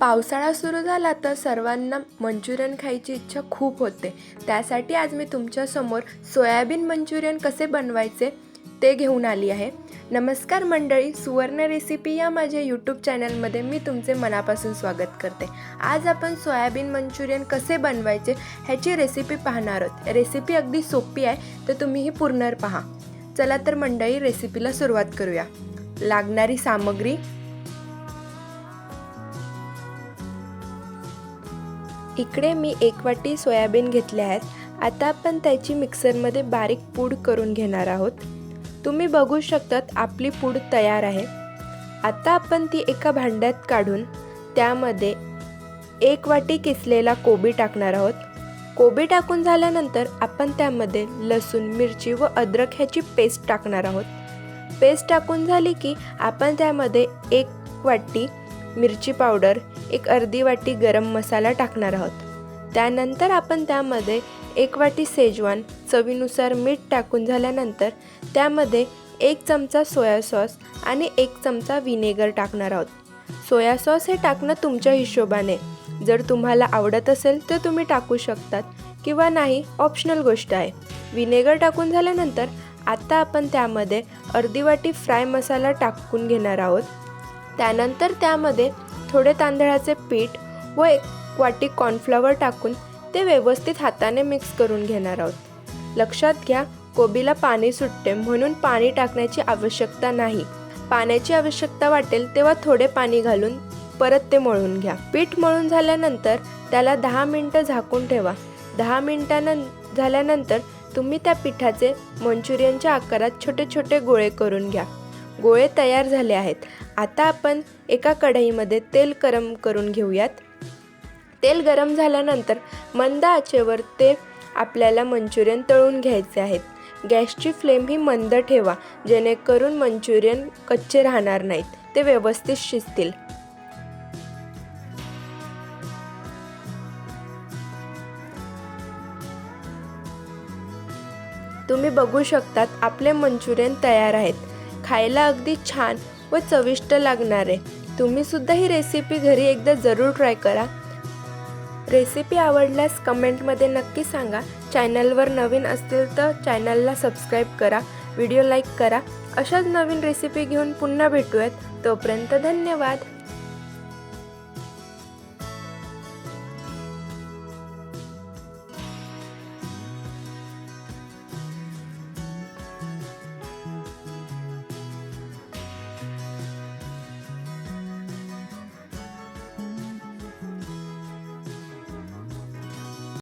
पावसाळा सुरू झाला तर सर्वांना मंचुरियन खायची इच्छा खूप होते. त्यासाठी आज मी तुमच्यासमोर सोयाबीन मंचुरियन कसे बनवायचे ते घेऊन आली आहे. नमस्कार मंडळी सुवर्ण रेसिपी या माझ्या यूट्यूब चॅनलमध्ये मी तुमचे मनापासून स्वागत करते. आज आपण सोयाबीन मंचुरियन कसे बनवायचे ह्याची रेसिपी पाहणार आहोत. रेसिपी अगदी सोपी आहे तर तुम्ही ही पूर्ण पहा. चला तर मंडळी रेसिपीला सुरुवात करूया. लागणारी सामग्री इकडे मी एक वाटी सोयाबीन घेतले आहेत. आता आपण त्याची मिक्सरमध्ये बारीक पूड करून घेणार आहोत. तुम्ही बघू शकतात आपली पूड तयार आहे. आता आपण ती एका भांड्यात काढून त्यामध्ये एक वाटी किसलेला कोबी टाकणार आहोत. कोबी टाकून झाल्यानंतर आपण त्यामध्ये लसूण मिरची व अद्रक ह्याची पेस्ट टाकणार आहोत. पेस्ट टाकून झाली की आपण त्यामध्ये एक वाटी मिरची पावडर एक अर्धी वाटी गरम मसाला टाकणार आहोत. त्यानंतर आपण त्यामध्ये एक वाटी सेजवान चवीनुसार मीठ टाकून झाल्यानंतर त्यामध्ये एक चमचा सोया सॉस आणि एक चमचा विनेगर टाकणार आहोत. सोया सॉस हे टाकणं तुमच्या हिशोबाने. जर तुम्हाला आवडत असेल तर तुम्ही टाकू शकतात किंवा नाही ऑप्शनल गोष्ट आहे. विनेगर टाकून झाल्यानंतर आता आपण त्यामध्ये अर्धी वाटी फ्राय मसाला टाकून घेणार आहोत. त्यानंतर त्यामध्ये थोडे तांदळाचे पीठ व एक वाटी कॉर्नफ्लॉवर टाकून ते व्यवस्थित हाताने मिक्स करून घेणार आहोत. लक्षात घ्या कोबीला पाणी सुटते म्हणून पाणी टाकण्याची आवश्यकता नाही. पाण्याची आवश्यकता वाटेल तेव्हा थोडे पाणी घालून परत ते मळून घ्या. पीठ मळून झाल्यानंतर त्याला दहा मिनटं झाकून ठेवा. दहा मिनटानं झाल्यानंतर तुम्ही त्या पिठाचे मंचुरियनच्या आकारात छोटे छोटे गोळे करून घ्या. गोळे तयार झाले आहेत. आता आपण एका कढईमध्ये तेल गरम करून घेऊयात. तेल गरम झाल्यानंतर मंद आचेवर ते आपल्याला मंचुरियन तळून घ्यायचे आहेत. गॅसची फ्लेम ही मंद ठेवा जेणेकरून मंचुरियन कच्चे राहणार नाहीत. ते व्यवस्थित शिजतील. तुम्ही बघू शकतात आपले मंचुरियन तयार आहेत. खायला अगदी छान व चविष्ट लागणार आहे. तुम्ही सुद्धा ही रेसिपी घरी एकदा जरूर ट्राय करा. रेसिपी आवडल्यास कमेंटमध्ये नक्की सांगा. चॅनलवर नवीन असतील तर चॅनलला सबस्क्राईब करा. व्हिडिओ लाईक करा. अशाच नवीन रेसिपी घेऊन पुन्हा भेटूयात. तोपर्यंत धन्यवाद.